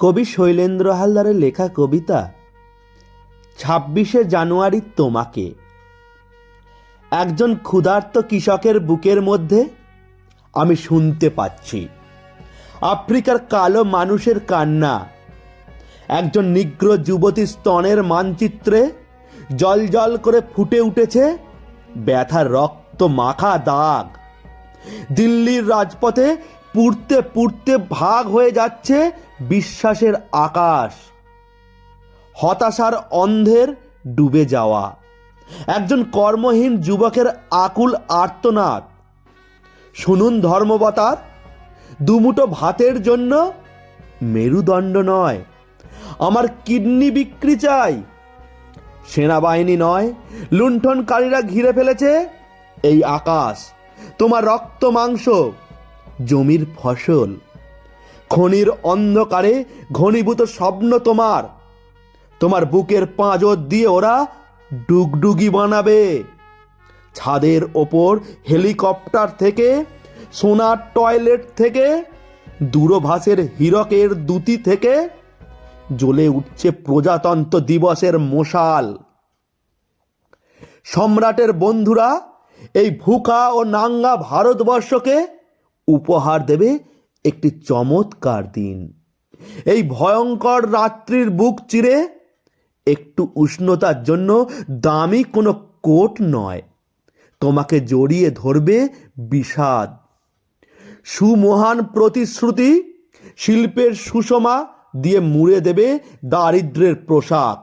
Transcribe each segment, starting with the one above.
কবি শৈলেন্দ্র হালদারের লেখা কবিতা, ছাব্বিশে জানুয়ারি তোমাকে। একজন ক্ষুধার্ত কৃষকের বুকের মধ্যে আমি শুনতে পাচ্ছি। আফ্রিকার কালো মানুষের কান্না, একজন নিগ্র যুবতী স্তনের মানচিত্রে জল জল করে ফুটে উঠেছে ব্যথার রক্ত মাখা দাগ। দিল্লির রাজপথে পুড়তে পুড়তে ভাগ হয়ে যাচ্ছে বিশ্বাসের আকাশ। হতাশার অন্ধের ডুবে যাওয়া। একজন কর্মহীন যুবকের আকুল আর্তনাদ। শুনুন ধর্মবতার দুমুটো ভাতের জন্য মেরুদণ্ড নয়। আমার কিডনি বিক্রি চাই। সেনাবাহিনী নয়, লুণ্ঠনকারীরা ঘিরে ফেলেছে এই আকাশ। তোমার রক্ত মাংস জমির ফসল। খনির অন্ধকারে ঘনীভূত স্বপ্ন তোমার। তোমার বুকের পাঁজর দিয়ে ওরা ডুগডুগি বানাবে। ছাদের ওপর হেলিকপ্টার থেকে, সোনার টয়লেট থেকে, দূরভাষের হীরকের দুতি থেকে জ্বলে উঠছে প্রজাতন্ত্র দিবসের মশাল। সম্রাটের বন্ধুরা, এই ভুকা ও নাঙ্গা ভারতবর্ষকে উপহার দেবে একটি চমৎকার দিন। এই ভয়ঙ্কর রাত্রির বুক চিরে একটু উষ্ণতার জন্য দামি কোনো কোট নয়, তোমাকে জড়িয়ে ধরবে বিষাদ। সুমহান প্রতিশ্রুতি শিল্পের সুষমা দিয়ে মুড়ে দেবে দারিদ্রের পোশাক।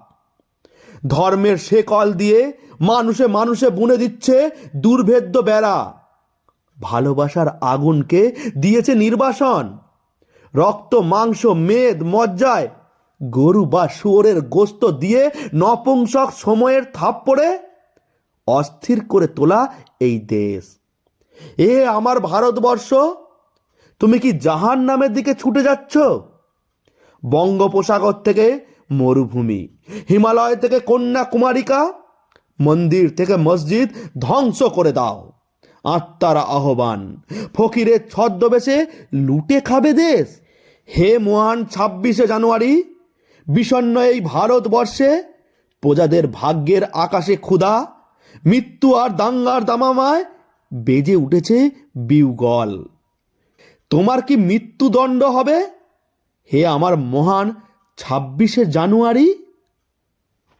ধর্মের শেকল দিয়ে মানুষে মানুষে বুনে দিচ্ছে দুর্ভেদ্য বেড়া। ভালোবাসার আগুনকে দিয়েছে নির্বাসন। রক্ত, মাংস, মেদ, মজ্জায় গরু বা শুয়োরের গোস্ত দিয়ে নপুংসক সময়ের থাপ্পড়ে অস্থির করে তোলা এই দেশ। এ আমার ভারতবর্ষ, তুমি কি জাহান নামের দিকে ছুটে যাচ্ছ? বঙ্গোপসাগর থেকে মরুভূমি, হিমালয় থেকে কন্যাকুমারিকা, মন্দির থেকে মসজিদ ধ্বংস করে দাও। আত্মার আহ্বান। ফকিরের ছদ্মবেশে লুটে খাবে দেশ। হে মহান ছাব্বিশে জানুয়ারি, বিষণ্ণ এই ভারতবর্ষে প্রজাদের ভাগ্যের আকাশে ক্ষুধা, মৃত্যু আর দাঙ্গার দামামায় বেজে উঠেছে বিউগল। তোমার কি মৃত্যুদণ্ড হবে? হে আমার মহান ছাব্বিশে জানুয়ারি